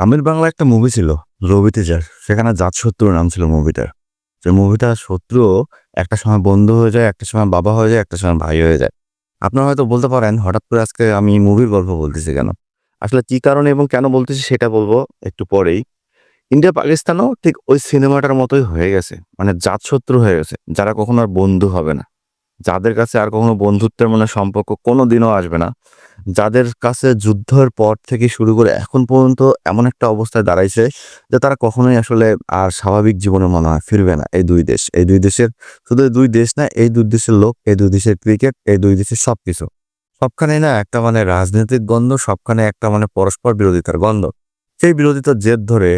আমির বাংলা একটা মুভি ছিল, রবি তেজার। সেখানে জাত শত্রু নাম ছিল মুভিটার যে মুভিটা শত্রু একটা সময় বন্ধু হয়ে যায়, একটা সময় বাবা হয়ে যায়, একটা সময় ভাই হয়ে যায়। আপনারা হয়তো বলতে পারেন, হঠাৎ করে আজকে আমি মুভির গল্প বলতেছি কেন? আসলে কি কারণে এবং কেন বলতেছি সেটা বলব একটু পরেই। ইন্ডিয়া, পাকিস্তানও ঠিক ওই সিনেমাটার মতোই হয়ে গেছে। মানে জাত শত্রু হয়ে গেছে, যারা কখনো আর বন্ধু হবে না। যাদের কাছে আর কখনো বন্ধুত্বের মনে সম্পর্ক কোনো দিনও আসবে না, যাদের কাছে যুদ্ধের পর থেকে শুরু করে এখন পর্যন্ত এমন একটা অবস্থায় দাঁড়াইছে যে তারা কখনোই আসলে আর স্বাভাবিক জীবনে মনে হয় ফিরবে না এই দুই দেশ। এই দুই দেশের শুধু দুই দেশ না, এই দুই দেশের লোক, এই দুই দেশের ক্রিকেট এই দুই দেশের সব কিছু সবখানে না একটা মানে রাজনৈতিক গন্ধ, সবখানে একটা মানে পরস্পর বিরোধিতার গন্ধ। সেই বিরোধিতার জেদ ধরে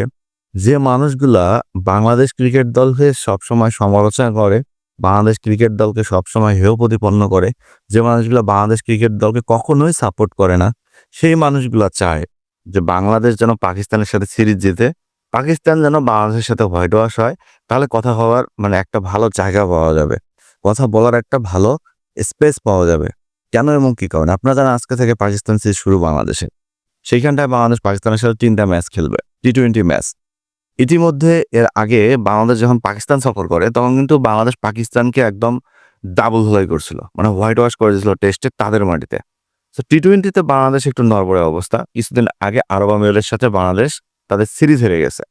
যে মানুষগুলা বাংলাদেশ ক্রিকেট দল হয়ে সবসময় সমালোচনা করে বাংলাদেশ ক্রিকেট দলকে সবসময় হেয় প্রতিপন্ন করে। যে মানুষগুলো বাংলাদেশ ক্রিকেট দলকে কখনোই সাপোর্ট করে না, সেই মানুষগুলো চায় যে বাংলাদেশ যেন পাকিস্তানের সাথে সিরিজ জিতে। পাকিস্তান যেন বাংলাদেশের সাথে হোয়াইট ওয়াশ হয়, তাহলে কথা হওয়ার মানে একটা ভালো জায়গা পাওয়া যাবে। কথা বলার একটা ভালো স্পেস পাওয়া যাবে। কেন এবং কি কারণে? আপনারা জানেন আজকে থেকে পাকিস্তান সিরিজ শুরু বাংলাদেশে। সেইখানটায় বাংলাদেশ পাকিস্তানের সাথে তিনটা ম্যাচ খেলবে টি টোয়েন্টি ম্যাচ ইতিমধ্যে এর আগে বাংলাদেশ যখন পাকিস্তান সফর করে, তখন কিন্তু বাংলাদেশ পাকিস্তানকে একদম ডাবল ধোলাই করছিল। মানে হোয়াইট ওয়াশ করে দিয়েছিল টেস্টে তাদের মাটিতে। তো টি টোয়েন্টিতে বাংলাদেশ একটু নড়বড়ে অবস্থা। কিছুদিন আগে আরব আমিরাতের সাথে বাংলাদেশ তাদের সিরিজ হেরে গেছে।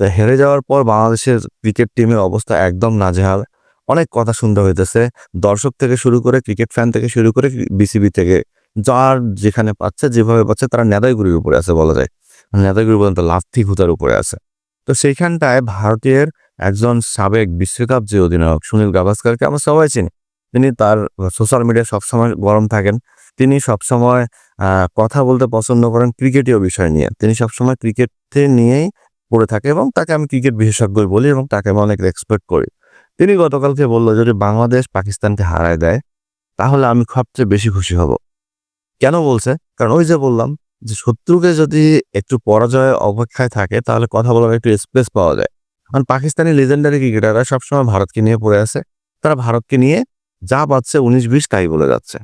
তো হেরে যাওয়ার পর বাংলাদেশের ক্রিকেট টিমের অবস্থা একদম নাজেহাল। অনেক কথা শুনতে হইতেছে। দর্শক থেকে শুরু করে ক্রিকেট ফ্যান থেকে শুরু করে বিসিবি থেকে যার যেখানে পাচ্ছে, যেভাবে পাচ্ছে, তারা নেদাইগুড়ির উপরে আছে বলা যায়। নেদাইগুড়ি পর্যন্ত লাথি খুতার উপরে আছে। তো সেইখানটায় ভারতের একজন সাবেক বিশ্বকাপ যে অধিনায়ক সুনীল গাভাস্কারকে আমরা সবাই চিনি। তিনি তার সোশ্যাল মিডিয়া সবসময় গরম থাকেন। তিনি সবসময় কথা বলতে পছন্দ করেন ক্রিকেটীয় বিষয় নিয়ে। তিনি সবসময় ক্রিকেটে নিয়েই পড়ে থাকে এবং তাকে আমি ক্রিকেট বিশেষজ্ঞ বলি এবং তাকে আমি অনেক রেসপেক্ট করি। তিনি গতকালকে বলল, যদি বাংলাদেশ পাকিস্তানকে হারায় দেয়, তাহলে আমি সবচেয়ে বেশি খুশি হব। কেন বলছে? কারণ ওই যে বললাম যে শত্রুকে যদি একটু পরাজয় অপেক্ষায় থাকে, তাহলে কথা বলার একটু স্পেস পাওয়া যায়। কারণ পাকিস্তানি লেজেন্ডারি ক্রিকেটাররা সবসময় ভারতকে নিয়ে পড়ে আছে। তারা ভারতকে নিয়ে যা পাচ্ছে উনিশ বিশ তাই বলে যাচ্ছে।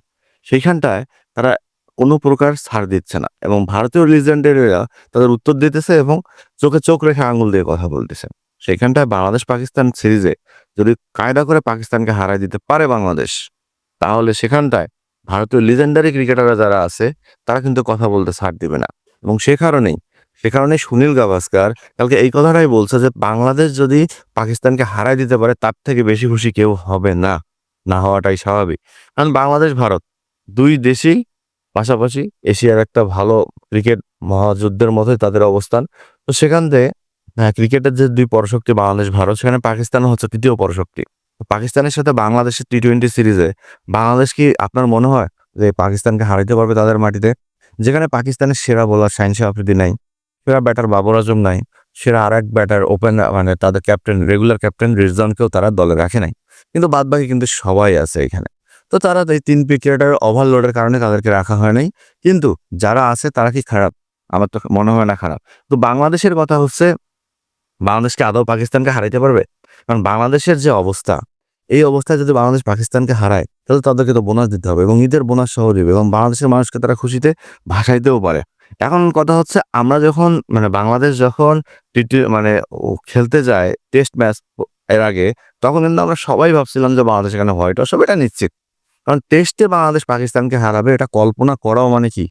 সেইখানটায় তারা কোনো প্রকার ছাড় দিচ্ছে না এবং ভারতীয় লিজেন্ডারিরা তাদের উত্তর দিতেছে এবং চোখে চোখ রেখে আঙুল দিয়ে কথা বলতেছে। সেইখানটায় বাংলাদেশ পাকিস্তান সিরিজে যদি কায়দা করে পাকিস্তানকে হারাই দিতে পারে বাংলাদেশ, তাহলে সেখানটায় ভারতীয় লিজেন্ডারি ক্রিকেটাররা যারা আছে তারা কিন্তু কথা বলতে ছাড় দিবে না। এবং সে কারণেই সে কারণে সুনীল গাভাস্কার কালকে এই কথাটাই বলছে যে বাংলাদেশ যদি পাকিস্তানকে হারাই দিতে পারে তার থেকে বেশি খুশি কেউ হবে না। না হওয়াটাই স্বাভাবিক। কারণ বাংলাদেশ ভারত দুই দেশেই পাশাপাশি এশিয়ার একটা ভালো ক্রিকেট মহাযুদ্ধের মতোই তাদের অবস্থান। তো সেখান থেকে হ্যাঁ, ক্রিকেটের যে দুই পরশক্তি বাংলাদেশ ভারত সেখানে পাকিস্তান হচ্ছে তৃতীয় পরশক্তি। পাকিস্তানের সাথে বাংলাদেশের টি টোয়েন্টি সিরিজে বাংলাদেশ কি আপনার মনে হয় যে পাকিস্তানকে হারাইতে পারবে তাদের মাটিতে? যেখানে পাকিস্তানের সেরা বোলার শাহিনশাহ আফ্রিদি নাই, সেরা ব্যাটার বাবর আজম নাই, সেরা আর এক ব্যাটার ওপেন মানে তাদের ক্যাপ্টেন রেগুলার ক্যাপ্টেন রিজওয়ানকেও তারা দলে রাখে নাই। কিন্তু বাদ বাকি কিন্তু সবাই আছে এখানে। তো তারা এই তিন ক্রিকেটার ওভারলোডের কারণে তাদেরকে রাখা হয় নাই। কিন্তু যারা আছে তারা কি খারাপ? আমার তো মনে হয় না খারাপ। তো বাংলাদেশের কথা হচ্ছে বাংলাদেশকে আদৌ পাকিস্তানকে হারাইতে পারবে? কারণ বাংলাদেশের যে অবস্থা, এই অবস্থায় যদি বাংলাদেশ পাকিস্তানকে হারায়, তাহলে তাদেরকে তো বোনাস দিতে হবে এবং ঈদের বোনাস সহ দিবে এবং বাংলাদেশের মানুষকে তারা খুশিতে ভাসাইতেও পারে। এখন কথা হচ্ছে, আমরা যখন মানে বাংলাদেশ যখন মানে খেলতে যায়, টেস্ট ম্যাচ এর আগে, তখন কিন্তু আমরা সবাই ভাবছিলাম যে বাংলাদেশ এখানে হোয়াইট ওয়াশ হবে এটা নিশ্চিত। কারণ টেস্টে বাংলাদেশ পাকিস্তানকে হারাবে, এটা কল্পনা করাও মানে কি?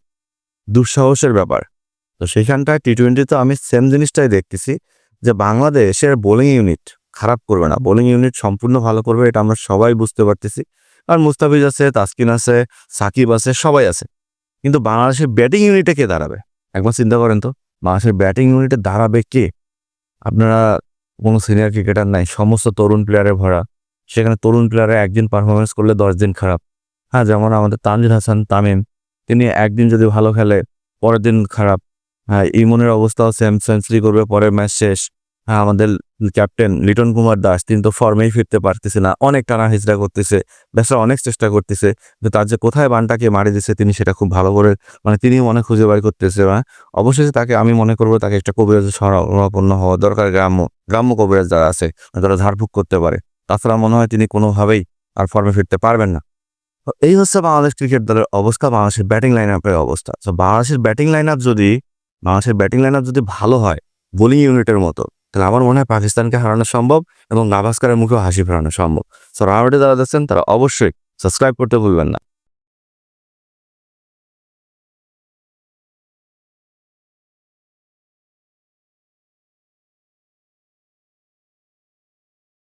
দুঃসাহসের ব্যাপার। তো সেইখানটায় টি টোয়েন্টিতে আমি সেম জিনিসটাই দেখতেছি, যে বাংলাদেশের বোলিং ইউনিট খারাপ করবে না। বোলিং ইউনিট সম্পূর্ণ ভালো করবে, এটা আমরা সবাই বুঝতে পারতেছি। আর মুস্তাফিজ আছে, তাসকিন আছে, সাকিব আছে, সবাই আছে। কিন্তু বাংলাদেশের ব্যাটিং ইউনিটে কে দাঁড়াবে? একবার চিন্তা করেন তো, বাংলাদেশের ব্যাটিং ইউনিটে দাঁড়াবে কে? আপনারা কোনো সিনিয়র ক্রিকেটার নাই, সমস্ত তরুণ প্লেয়ারে ভরা। সেখানে তরুণ প্লেয়ারে একদিন পারফরমেন্স করলে দশ দিন খারাপ। হ্যাঁ যেমন আমাদের তানজিদ হাসান, তামিম। তিনি একদিন যদি ভালো খেলে, পরের দিন খারাপ। হ্যাঁ ইমনের অবস্থাও সেম সেঞ্চুরি করবে, পরের ম্যাচ শেষ। হ্যাঁ আমাদের ক্যাপ্টেন লিটন কুমার দাস, তিনি তো ফর্মেই ফিরতে পারতেছে না। অনেক টানা হিজড়া করতেছে ব্যাসরা অনেক চেষ্টা করতেছে, কিন্তু তার যে কোথায় বানটাকে মারি দিছে তিনি সেটা খুব ভালো করে মানে তিনি মনে খুঁজে বাড়ি করতেছে হ্যাঁ? অবশেষে তাকে আমি মনে করব তাকে একটা কবিরাজ শরণাপন্ন হওয়া দরকার, গ্রাম্য গ্রাম্য কবিরাজ যারা আছে যারা ঝাড়ফুঁক করতে পারে। তাছাড়া মনে হয় তিনি কোনোভাবেই আর ফর্মে ফিরতে পারবেন না। এই হচ্ছে বাংলাদেশ ক্রিকেট দলের অবস্থা, বাংলাদেশের ব্যাটিং লাইন আপের অবস্থা। তো বাংলাদেশের ব্যাটিং লাইন আপ যদি, বাংলাদেশের ব্যাটিং লাইন যদি ভালো হয়, বোলিং ইউনিটের মতো তাহলে আমার মনে হয় পাকিস্তানকে হারানো সম্ভব এবং গাভাস্কারের মুখেও হাসি ফেরানো সম্ভব। সো যারা দেখছেন, তারা অবশ্যই সাবস্ক্রাইব করতে ভুলবেন না।